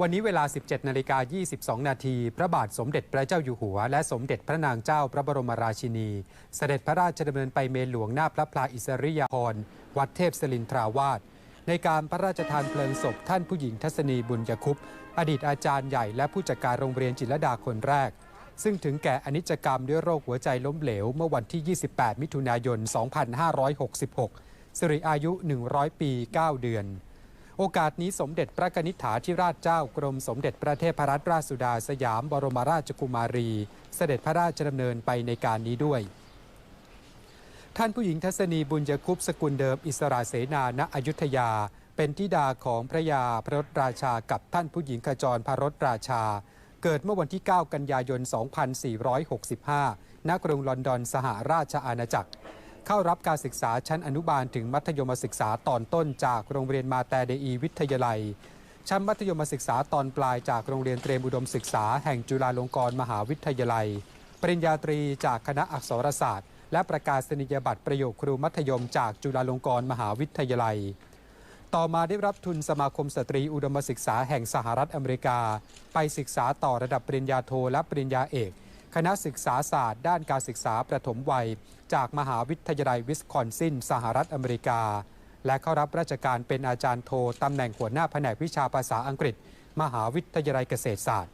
วันนี้เวลา 17 นาฬิกา 22 นาที พระบาทสมเด็จพระเจ้าอยู่หัว และสมเด็จพระนางเจ้าพระบรมราชินี เสด็จพระราชดำเนินไปเมนหลวงหน้าพระพลาอิสริยาภรณ์วัดเทพสลินทราวาสในการพระราชทานเพลิงศพท่านผู้หญิงทัศนีบุญยคุปอดีตอาจารย์ใหญ่และผู้จัดการโรงเรียนจิรดาคนแรก ซึ่งถึงแก่อนิจกรรมด้วยโรคหัวใจล้มเหลว เมื่อวันที่ 28 มิถุนายน 2566 สิริอายุ 100 ปี 9 เดือน โอกาสนี้สมเด็จพระนิษฐาธิราชเจ้ากรมสมเด็จพระเทพรัตนราชสุดาสยามบรมราชกุมารี เสด็จพระราชดำเนินไปในการนี้ด้วย ท่านผู้หญิงทัศนีบุญยคุปสกุลเดิมอิสระเสนาณอยุธยา เป็นธิดาของพระยาพระรราชากับท่านผู้หญิงขจรพระรถราชา เกิดเมื่อวันที่ 9 กันยายน 2465 ณ กรุงลอนดอนสหราชอาณาจักร เข้ารับการศึกษาชั้นอนุบาลถึงมัธยมศึกษาตอนต้นจากโรงเรียนมาแต่เดอีวิทยาลัย ชั้นมัธยมศึกษาตอนปลายจากโรงเรียนเตรียมอุดมศึกษาแห่งจุฬาลงกรณ์มหาวิทยาลัย ปริญญาตรีจากคณะอักษรศาสตร์ และประกาศนียบัตรประโยคครูมัธยมจากจุฬาลงกรณ์มหาวิทยาลัย ต่อมาได้รับทุนสมาคมสตรีอุดมศึกษาแห่งสหรัฐอเมริกา ไปศึกษาต่อระดับปริญญาโทและปริญญาเอก คณะศึกษาศาสตร์ ด้านการศึกษาประถมวัย จากมหาวิทยาลัยวิสคอนซิน สหรัฐอเมริกา และเข้ารับราชการเป็นอาจารย์โทตำแหน่งหัวหน้าแผนกวิชาภาษาอังกฤษ มหาวิทยาลัยเกษตรศาสตร์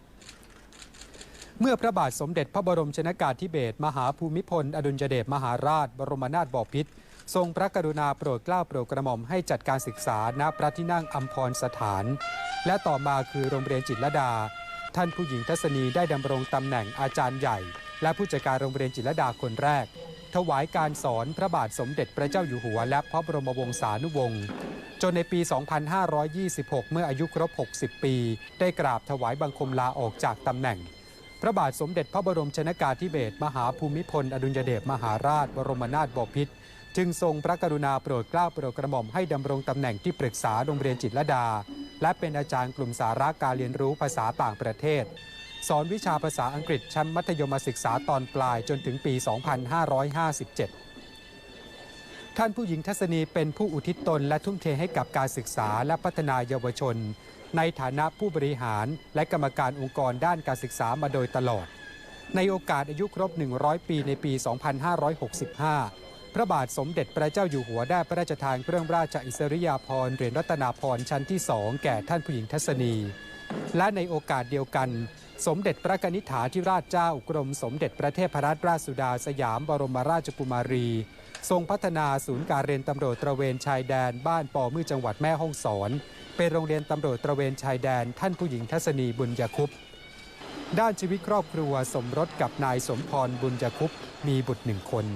เมื่อพระบาทสมเด็จพระบรมชนากาธิเบศรมหาภูมิพล อดุลยเดชมหาราช บรมนาถบพิตรทรงพระกรุณาโปรดเกล้าโปรดกระหม่อมให้จัดการศึกษาณพระที่นั่งอัมพรสถาน และต่อมาคือโรงเรียนจิตรลดา ท่านผู้หญิงทัศนีได้ดำรงตำแหน่งอาจารย์ใหญ่ และผู้จัดการโรงเรียนจิตรดาคนแรก ถวายการสอนพระบาทสมเด็จพระเจ้าอยู่หัว และพระบรมวงศานุวงศ์จนในปี 2526 เมื่ออายุครบ 60 ปี ได้กราบถวายบังคมลาออกจากตำแหน่ง พระบาทสมเด็จพระบรมชนากาธิเบศรมหาภูมิพล อดุลยเดชมหาราช บรมนาถบพิตรจึงทรงพระกรุณาโปรดเกล้าโปรดกระหม่อมให้ดำรงตำแหน่งที่ปรึกษาโรงเรียนจิตรลดา และเป็นอาจารย์กลุ่มสาระการเรียนรู้ภาษาต่างประเทศ สอนวิชาภาษาอังกฤษชั้นมัธยมศึกษาตอนปลายจนถึงปี 2557 ท่านผู้หญิงทัศนีเป็นผู้อุทิศตนและทุ่มเทให้กับการศึกษาและพัฒนาเยาวชน ในฐานะผู้บริหารและกรรมการองค์กรด้านการศึกษามาโดยตลอด ในโอกาสอายุครบ 100 ปีในปี 2565 พระบาทสมเด็จพระเจ้าอยู่หัวได้พระราชทานเครื่องราชอิสริยาภรณ์เหรียญรัตนาภรณ์ชั้นที่สองแก่ท่านผู้หญิงทัศนี และในโอกาสเดียวกัน สมเด็จพระกนิษฐาธิราชเจ้ากรมสมเด็จพระเทพรัตนราชสุดาสยามบรมราชกุมารี ทรงพัฒนาศูนย์การเรียนตำรวจตระเวนชายแดนบ้านปอมือจังหวัดแม่ฮ่องสอน เป็นโรงเรียนตำรวจตระเวนชายแดนท่านผู้หญิงทัศนีบุญยคุปด้านชีวิตครอบครัวสมรสกับนายสมพรบุญยคุปมีบุตรหนึ่งคน